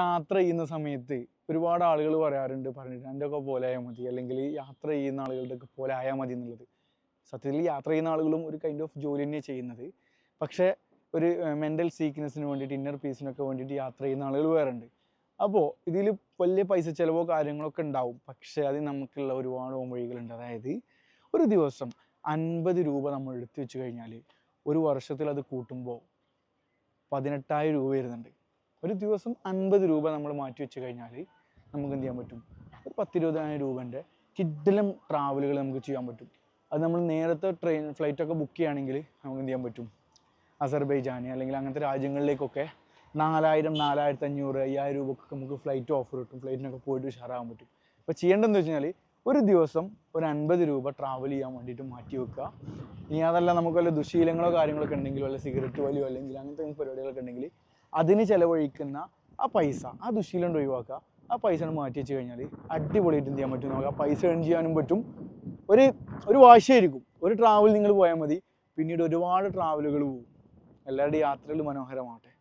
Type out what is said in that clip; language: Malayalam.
യാത്ര ചെയ്യുന്ന സമയത്ത് ഒരുപാട് ആളുകൾ പറയാറുണ്ട് പറഞ്ഞിട്ട് എന്റെ ഒക്കെ പോലെ ആയാൽ മതി അല്ലെങ്കിൽ യാത്ര ചെയ്യുന്ന ആളുകളുടെ ഒക്കെ പോലെ ആയാൽ മതി എന്നുള്ളത്. സത്യത്തിൽ യാത്ര ചെയ്യുന്ന ആളുകളും ഒരു കൈൻഡ് ഓഫ് ജോലി തന്നെയാണ് ചെയ്യുന്നത്. പക്ഷേ ഒരു മെന്റൽ സീക്നെസ്സിന് വേണ്ടിയിട്ട് ഇന്നർ പീസിനൊക്കെ വേണ്ടിയിട്ട് യാത്ര ചെയ്യുന്ന ആളുകൾ വേറെ ഉണ്ട് അപ്പോൾ ഇതിൽ വലിയ പൈസ ചിലവോ കാര്യങ്ങളൊക്കെ ഉണ്ടാവും. പക്ഷേ അത് നമുക്കുള്ള ഒരുപാട് വഴികളുണ്ട്. അതായത് ഒരു ദിവസം അൻപത് രൂപ നമ്മൾ എടുത്തു വെച്ച് കഴിഞ്ഞാൽ ഒരു വർഷത്തിൽ അത് കൂട്ടുമ്പോൾ പതിനെട്ടായിരം രൂപ വരുന്നുണ്ട്. ഒരു ദിവസം അൻപത് രൂപ നമ്മൾ മാറ്റി വെച്ച് കഴിഞ്ഞാൽ നമുക്ക് എന്ത് ചെയ്യാൻ പറ്റും? ഒരു പത്തിരുപതിനായിരം രൂപേന്റെ കിഡിലും ട്രാവലുകൾ നമുക്ക് ചെയ്യാൻ പറ്റും. അത് നമ്മൾ നേരത്തെ ട്രെയിൻ ഫ്ലൈറ്റൊക്കെ ബുക്ക് ചെയ്യുകയാണെങ്കിൽ നമുക്ക് എന്ത് ചെയ്യാൻ പറ്റും? അസർബൈജാൻ അല്ലെങ്കിൽ അങ്ങനത്തെ രാജ്യങ്ങളിലേക്കൊക്കെ നാലായിരം നാലായിരത്തി അഞ്ഞൂറ് അയ്യായിരം രൂപക്കൊക്കെ നമുക്ക് ഫ്ലൈറ്റ് ഓഫർ കിട്ടും. ഫ്ലൈറ്റിനൊക്കെ പോയിട്ട് ഉഷാറാകാൻ പറ്റും. അപ്പോൾ ചെയ്യേണ്ടതെന്ന് വെച്ച് കഴിഞ്ഞാൽ ഒരു ദിവസം ഒരു അൻപത് രൂപ ട്രാവൽ ചെയ്യാൻ വേണ്ടിയിട്ട് മാറ്റി വെക്കുക. ഇനി അതല്ല നമുക്ക് വല്ല ദുശീലങ്ങളോ കാര്യങ്ങളൊക്കെ ഉണ്ടെങ്കിൽ വല്ല സിഗരറ്റ് വലിയോ അല്ലെങ്കിൽ അങ്ങനത്തെ പരിപാടികളൊക്കെ ഉണ്ടെങ്കിൽ അതിന് ചിലവഴിക്കുന്ന ആ പൈസ ആ ദുശീലം ഒഴിവാക്കുക. ആ പൈസ മാറ്റി വെച്ച് കഴിഞ്ഞാൽ അടിപൊളിയായിട്ട് എന്ത് ചെയ്യാൻ പറ്റും നമുക്ക് ആ പൈസ ഏൺ ചെയ്യാനും പറ്റും. ഒരു ഒരു വാശിയായിരിക്കും. ഒരു ട്രാവൽ നിങ്ങൾ പോയാൽ മതി. പിന്നീട് ഒരുപാട് ട്രാവലുകൾ പോകും എല്ലാവരുടെയും യാത്രകൾ മനോഹരമാവട്ടെ.